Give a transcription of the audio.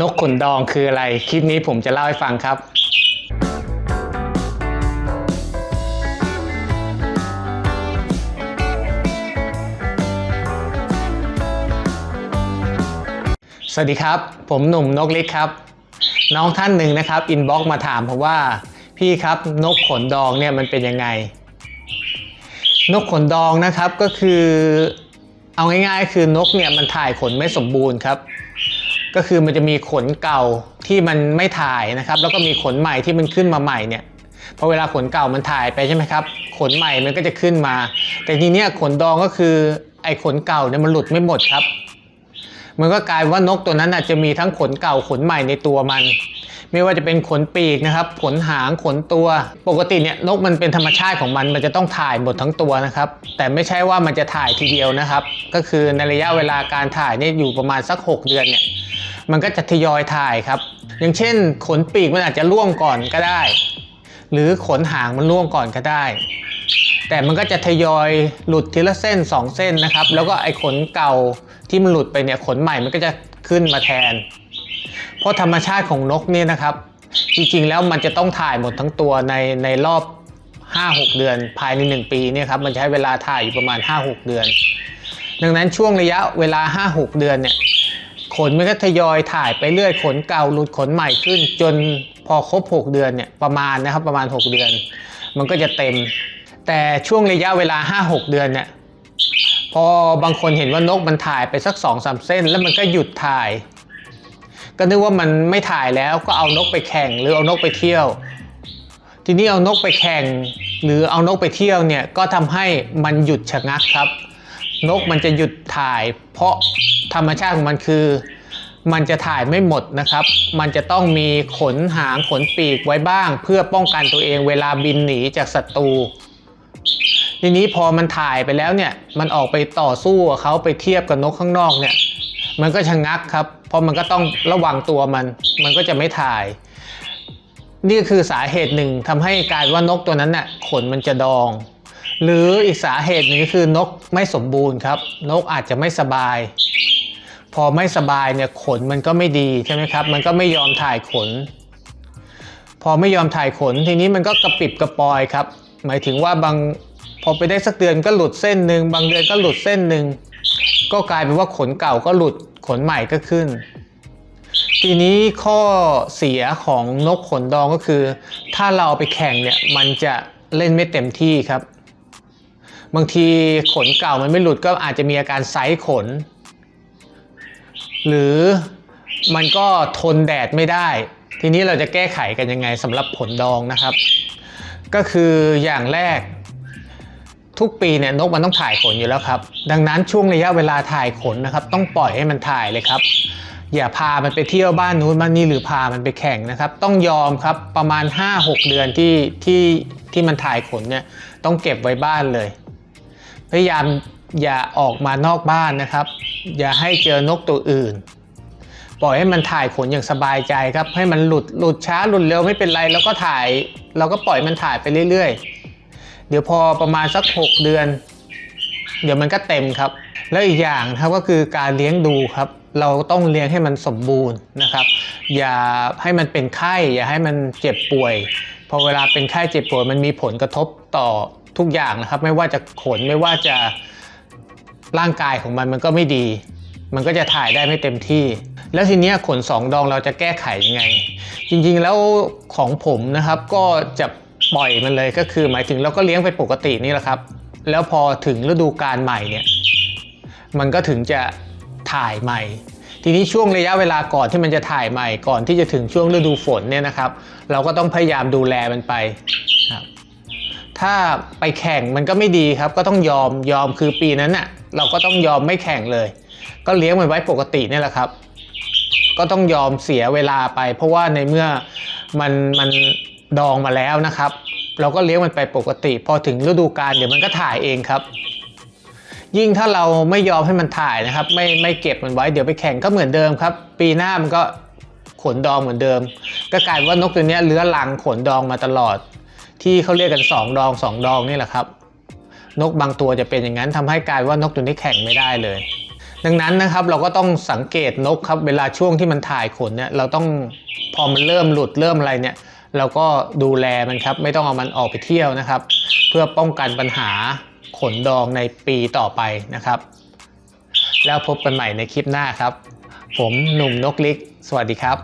นกขนดองคืออะไร คลิปนี้ผมจะเล่าให้ฟังครับ สวัสดีครับ ผมหนุ่มนกเล็กครับ น้องท่านหนึ่งนะครับ อินบ็อกมาถามผมว่า พี่ครับนกขนดองเนี่ยมันเป็นยังไง นกขนดองนะครับก็คือ เอาง่ายๆ คือนกเนี่ยมันถ่ายขนไม่สมบูรณ์ครับ ก็คือมันจะมีขนเก่าที่มันไม่ถ่ายนะครับ แล้วก็มีขนใหม่ที่มันขึ้นมาใหม่เนี่ยพอเวลาขนเก่ามันถ่ายไปใช่ไหมครับ ขนใหม่มันก็จะขึ้นมา แต่ทีเนี้ยขนดองก็คือไอ้ขนเก่าเนี่ยมันหลุดไม่หมดครับ มันก็กลายว่านกตัวนั้นอาจจะมีทั้งขนเก่าขนใหม่ในตัวมัน ไม่ว่าจะเป็นขนปีกนะครับ ขนหางขนตัว ปกติเนี่ยนกมันเป็นธรรมชาติของมัน มันจะต้องถ่ายหมดทั้งตัวนะครับ แต่ไม่ใช่ว่ามันจะถ่ายทีเดียวนะครับ ก็คือในระยะเวลาการถ่ายเนี่ยอยู่ประมาณสัก 6 เดือนเนี่ย มันก็จะทยอยถ่ายครับ อย่างเช่น ขนปีกมันอาจจะร่วงก่อนก็ได้ หรือขนหางมันร่วงก่อนก็ได้ แต่มันก็จะทยอยหลุดทีละเส้น 2 เส้นนะครับ แล้วก็ไอ้ขนเก่าที่มันหลุดไปเนี่ยขนใหม่มันก็จะขึ้นมาแทน เพราะธรรมชาติของนกเนี่ยนะครับ จริงๆแล้วมันจะต้องถ่ายหมดทั้งตัวในในรอบ 5-6 เดือน ภายใน 1 ปีเนี่ยครับมันจะใช้เวลาถ่ายอยู่ประมาณ 5-6 เดือน ดังนั้นช่วงระยะเวลา 5-6 เดือนเนี่ย ขนมันก็ทยอยถ่ายไปเรื่อยขนเก่าหลุดขนใหม่ขึ้น จนพอครบ 6 เดือนเนี่ยประมาณนะครับประมาณ 6 เดือน มันก็จะเต็ม แต่ช่วงระยะเวลา 5-6 เดือนเนี่ยพอบางคนเห็นว่านกมันถ่ายไปสัก2-3เส้น แล้วมันก็หยุดถ่าย ก็นึกว่ามันไม่ถ่ายแล้วก็เอานกไปแข่งหรือเอานกไปเที่ยว ทีนี้เอานกไปแข่ง หรือเอานกไปเที่ยวเนี่ยก็ทำให้มันหยุดชะงักครับ นกมันจะหยุดถ่าย เพราะธรรมชาติของมันคือ มันจะถ่ายไม่หมดนะครับ มันจะต้องมีขนหางขนปีกไว้บ้าง เพื่อป้องกันตัวเองเวลาบินหนีจากศัตรูทีนี้พอมันถ่ายไปแล้วเนี่ย มันออกไปต่อสู้เขาไปเทียบกับนกข้างนอกเนี่ย มันก็ชะงักครับ เพราะมันก็ต้องระวังตัวมัน มันก็จะไม่ถ่าย นี่คือสาเหตุหนึ่งทำให้กายว่านกตัวนั้นน่ะขนมันจะดอง หรืออีกสาเหตุหนึ่งก็คือนกไม่สมบูรณ์ครับ นกอาจจะไม่สบาย พอไม่สบายเนี่ยขนมันก็ไม่ดีใช่ไหมครับ มันก็ไม่ยอมถ่ายขน พอไม่ยอมถ่ายขน ทีนี้มันก็กระปิบกระปอยครับ หมายถึงว่าบางพอไปได้สักเดือนก็หลุดเส้นหนึ่งบางเดือนก็หลุดเส้นหนึ่งก็กลายเป็นว่าขนเก่าก็หลุดขนใหม่ก็ขึ้น ทีนี้ข้อเสียของนกขนดองก็คือ ถ้าเราเอาไปแข่งเนี่ยมันจะเล่นไม่เต็มที่ครับ บางทีขนเก่ามันไม่หลุดก็อาจจะมีอาการไซส์ขน หรือมันก็ทนแดดไม่ได้ ทีนี้เราจะแก้ไขกันยังไงสำหรับผลดองนะครับ ก็คืออย่างแรก ทุกปีเนี่ยนกมันต้องถ่ายขนอยู่แล้วครับ ดังนั้นช่วงระยะเวลาถ่ายขนนะครับ ต้องปล่อยให้มันถ่ายเลยครับ อย่าพามันไปเที่ยวบ้านนู้นบ้านนี้หรือพามันไปแข่งนะครับ ต้องยอมครับประมาณ 5-6 เดือนที่ที่ที่มันถ่ายขนเนี่ยต้องเก็บไว้บ้านเลย พยายามอย่าออกมานอกบ้านนะครับ อย่าให้เจอนกตัวอื่น ปล่อยให้มันถ่ายขนอย่างสบายใจครับ ให้มันหลุดหลุดช้าหลุดเร็วไม่เป็นไร แล้วก็ถ่าย เราก็ปล่อยมันถ่ายไปเรื่อยๆ เดี๋ยวพอประมาณสัก 6 เดือน เดี๋ยวมันก็เต็มครับ แล้วอีกอย่างนะครับก็คือการเลี้ยงดูครับ เราต้องเลี้ยงให้มันสมบูรณ์นะครับ อย่าให้มันเป็นไข้ อย่าให้มันเจ็บป่วย พอเวลาเป็นไข้เจ็บป่วยมันมีผลกระทบต่อ ทุกอย่างนะครับ ไม่ว่าจะขนไม่ว่าจะร่างกายของมันมันก็ไม่ดี มันก็จะถ่ายได้ไม่เต็มที่ แล้วทีนี้ขนสองดองเราจะแก้ไขยังไง จริงๆแล้วของผมนะครับก็จะปล่อยมันเลยก็คือหมายถึงเราก็เลี้ยงไปปกตินี่แหละครับ แล้วพอถึงฤดูกาลใหม่เนี่ยมันก็ถึงจะถ่ายใหม่ ทีนี้ช่วงระยะเวลาก่อนที่มันจะถ่ายใหม่ก่อนที่จะถึงช่วงฤดูฝนเนี่ยนะครับ เราก็ต้องพยายามดูแลมันไปครับ ถ้าไปแข่งมันก็ไม่ดีครับ ก็ต้องยอมยอมคือปีนั้นน่ะเราก็ต้องยอมไม่แข่งเลย ก็เลี้ยงมันไว้ปกตินี่แหละครับ ก็ต้องยอมเสียเวลาไป เพราะว่าในเมื่อมันมันดองมาแล้วนะครับ เราก็เลี้ยงมันไปปกติ พอถึงฤดูกาลเดี๋ยวมันก็ถ่ายเองครับ ยิ่งถ้าเราไม่ยอมให้มันถ่ายนะครับ ไม่ไม่เก็บมันไว้เดี๋ยวไปแข่งก็เหมือนเดิมครับ ปีหน้ามันก็ขนดองเหมือนเดิม ก็กลายว่านกตัวนี้เลื้อรังขนดองมาตลอด ที่เขาเรียกกันสองดองสองดองนี่แหละครับ นกบางตัวจะเป็นอย่างนั้นทำให้กลายว่านกตัวนี้แข่งไม่ได้เลย ดังนั้นนะครับเราก็ต้องสังเกตนกครับเวลาช่วงที่มันถ่ายขนเนี่ยเราต้องพอมันเริ่มหลุดเริ่มอะไรเนี่ยเราก็ดูแลมันครับไม่ต้องเอามันออกไปเที่ยวนะครับ เพื่อป้องกันปัญหาขนดองในปีต่อไปนะครับ แล้วพบกันใหม่ในคลิปหน้าครับ ผมหนุ่มนกลิก สวัสดีครับ